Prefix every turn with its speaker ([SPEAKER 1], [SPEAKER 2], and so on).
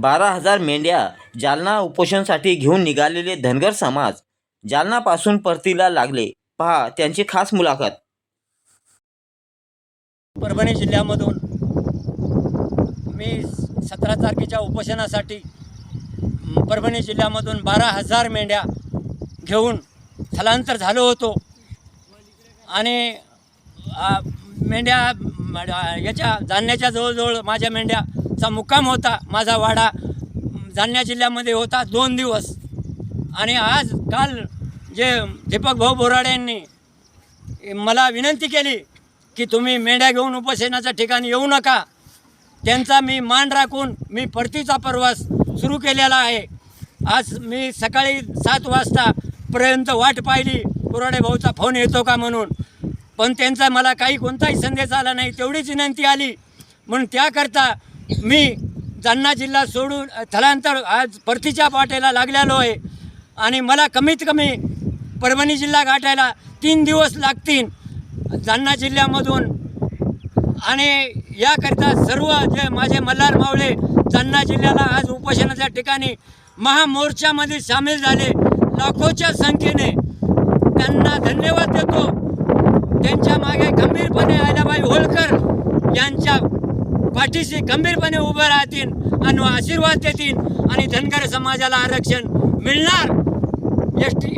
[SPEAKER 1] बारा हजार मेंढ्या जालना उपोषणासाठी घेऊन निघालेले धनगर समाज जालनापासून परतीला लागले. पहा त्यांची खास मुलाखत.
[SPEAKER 2] परभणी जिल्ह्यामधून मी सतरा तारखेच्या उपोषणासाठी परभणी जिल्ह्यामधून बारा हजार मेंढ्या घेऊन स्थलांतर झालो होतो. आणि मेंढ्या याच्या जाणण्याच्या जवळजवळ माझ्या मेंढ्या चा मुक्काम होता माझा वाडा म, जालना जिल्ह्यामध्ये होता दोन दिवस. आणि आज काल जे दीपक भाऊ बोराडे यांनी मला विनंती केली की तुम्ही मेंढ्या घेऊन उपोषणाच्या ठिकाणी येऊ नका. त्यांचा मी मान राखून मी परतीचा प्रवास सुरू केलेला आहे. आज मी सकाळी सात वाजतापर्यंत वाट पाहिली कुराडे भाऊचा फोन येतो का म्हणून. पण त्यांचा मला काही कोणताही संदेश आला नाही तेवढीच विनंती आली. म्हणून त्याकरता मी जालना जिल्हा सोडून स्थलांतर आज परतीच्या वाटेला लागलेलो आहे. आणि मला कमीत कमी परभणी जिल्हा गाठायला तीन दिवस लागतील. जालना जिल्ह्यामधून. आणि याकरिता सर्व जे माझे मल्हार मावळे जालना जिल्ह्याला आज उपोषणाच्या ठिकाणी महामोर्चामध्ये सामील झाले. लाखोच्या संख्येने त्यांना धन्यवाद देतो. त्यांच्या मागे गंभीरपणे आल्याबाई होळकर यांच्या पाठीशी गंभीरपणे उभं राहतील आणि आशीर्वाद देतील आणि धनगर समाजाला आरक्षण मिळणार. S T